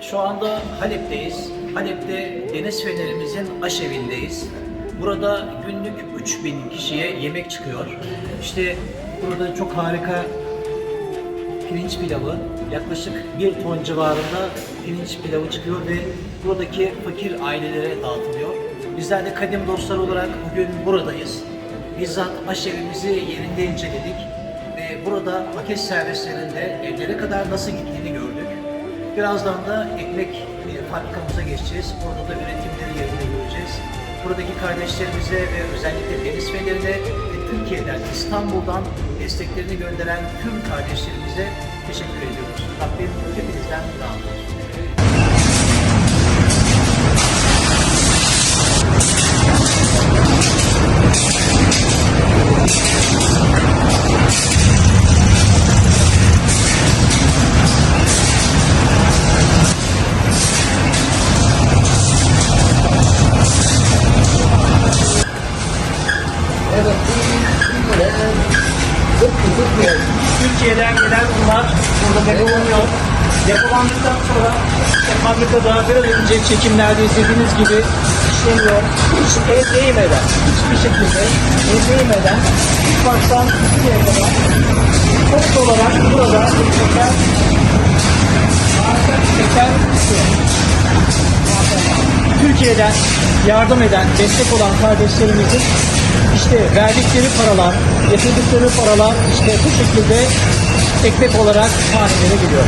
Şu anda Halep'teyiz. Halep'te Deniz Fenerimizin aşevindeyiz. Burada günlük 3000 kişiye yemek çıkıyor. İşte burada çok harika pirinç pilavı yaklaşık 1 ton civarında pirinç pilavı çıkıyor ve buradaki fakir ailelere dağıtılıyor. Bizler de kadim dostlar olarak bugün buradayız. Bizzat aşevimizi yerinde inceledik ve burada paket servislerinde evlere kadar nasıl gittiğini gördük. Birazdan da ekmek e, fabrikamıza geçeceğiz. Orada da üretimleri yerinde göreceğiz. Buradaki kardeşlerimize ve özellikle Deniz Fener'ine ve Türkiye'den, İstanbul'dan desteklerini gönderen tüm kardeşlerimize teşekkür ediyoruz. Rabbim hepinizden razı olsun. Türkiye'den gelen bunlar burada depolunuyor. Depolandıktan sonra işte fabrikada biraz önce çekimlerde izlediğiniz gibi işleniyor. Hiç el değmeden, hiçbir şekilde el değmeden baştan ikiye kadar çok olarak burada Türkiye'den yardım eden, destek olan kardeşlerimizin işte verdikleri paralar, yatırdıkları paralar işte bu şekilde ekmek olarak hanelere geliyor.